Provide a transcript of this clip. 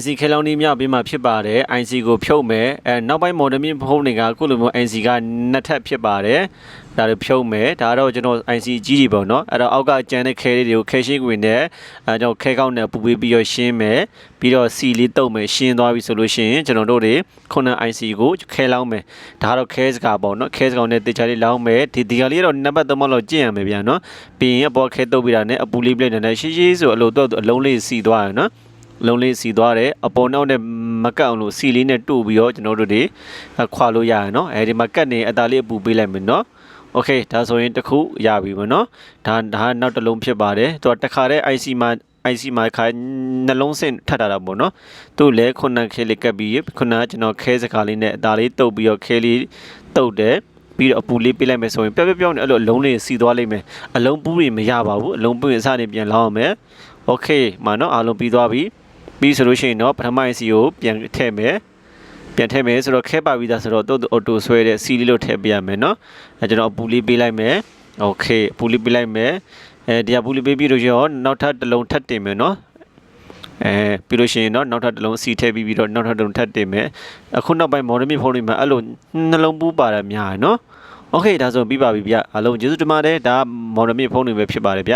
IC ခဲလောင်းကြီးမြောက်ပြီးမှဖြစ်ပါတယ် IC ကိုဖြုတ်မယ်အဲနောက်ပိုင်း model မြင့်ဖုန်းတွေကအခုလိုမျိုး IC ကနှစ်ထပ်ဖြစ်ပါတယ်ဒါတွေဖြုတ်မယ်ဒါတော့ကျွန်တော် IC ကြီးကြီးပေါ့နော်အဲ့တော့အောက်ကကျန်တဲ့ခဲလေးတွေကိုခဲရှင်းဝင်နဲ့အဲကျွန်တော်ခဲကောက်နဲ့ပူပေးပြီးတော့ရှင်းမယ်ပြီးတော့ C လေးတုပ်မယ်ရှင်းသွားပြီဆိုလို့ရှိရင်ကျွန်တော်တို့တွေခုန IC ကိုခဲလောင်းမယ်ဒါကတော့ခဲစကားပေါ့နော်ခဲစကားနဲ့တေချာလေးလောင်းမယ်ဒီဒီကလေးကတော့နံပါတ်3လောက်ကျင့်ရမယ်ဗျာနော်ပြီးရင်အပေါ်ခဲတုပ်ပြီးတာနဲ့အပူလေးပလက်နဲ့ရှင်းရှင်းဆိုအလိုတော့အလုံးလေးစီသွားရနော် လုံးလေးစီသွားတယ်အပေါ်နောက်နဲ့မကတ်အောင်လို့စီလေးနဲ့တို့ပြီးတော့ကျွန်တော်တို့တွေခွာလို့ရရနော်အဲဒီမှာကတ်နေအသားလေးအပူပေးလိုက်မယ်နော်โอเคဒါဆိုရင်တစ်ခုရပြီမနော်ဒါဒါနောက်တစ်လုံးဖြစ်ပါတယ်သူကတစ်ခါတည်း IC မှာ IC မှာခါနှလုံးစင်ထပ်တာတာပေါ့နော်သူ့လဲခုနခဲလေးကပ်ပြီးခုနကျွန်တော်ခဲစကားလေးနဲ့အသားလေးတုပ်ပြီးတော့ခဲလေးတုပ်တယ်ပြီးတော့အပူလေးပေးလိုက်မယ်ဆိုရင်ပျောက်ပျောက်ပျောက်နဲ့အဲ့လိုအလုံးလေးစီသွားလိမ့်မယ်အလုံးပူးတွေမရပါဘူးအလုံးပူးရင်အစနေပြန်လောင်းအောင်မယ်โอเคမှာနော်အားလုံးပြီးသွားပြီ ပြီးဆိုလို့ရှိရင်တော့ပထမ IC ကိုပြန်ထည့်မယ်ပြန်ထည့်မယ်ဆိုတော့ခဲပါပြီးသားဆိုတော့တို့အော်တိုဆွဲတဲ့ C လေးလို့ထည့်ပေးရမယ်เนาะအဲကျွန်တော်အပူလေးပေးလိုက်မယ်โอเคအပူလေးပေးလိုက်မယ်အဲဒီအပူလေးပေးပြီးလို့ရောနောက်ထပ်တစ်လုံးထပ်တင်မယ်เนาะအဲပြီးလို့ရှိရင်တော့နောက်ထပ်တစ်လုံး C ထည့်ပြီးပြီးတော့နောက်ထပ်တစ်လုံးထပ်တင်မယ်အခုနောက်ပိုင်း model မြေဖုန်းတွေမှာအဲ့လိုနှလုံးပူးပါတာများရယ်เนาะโอเคဒါဆိုပြီးပါပြီဗျအားလုံးကျေးဇူးတင်ပါတယ်ဒါ model မြေဖုန်းတွေပဲဖြစ်ပါတယ်ဗျ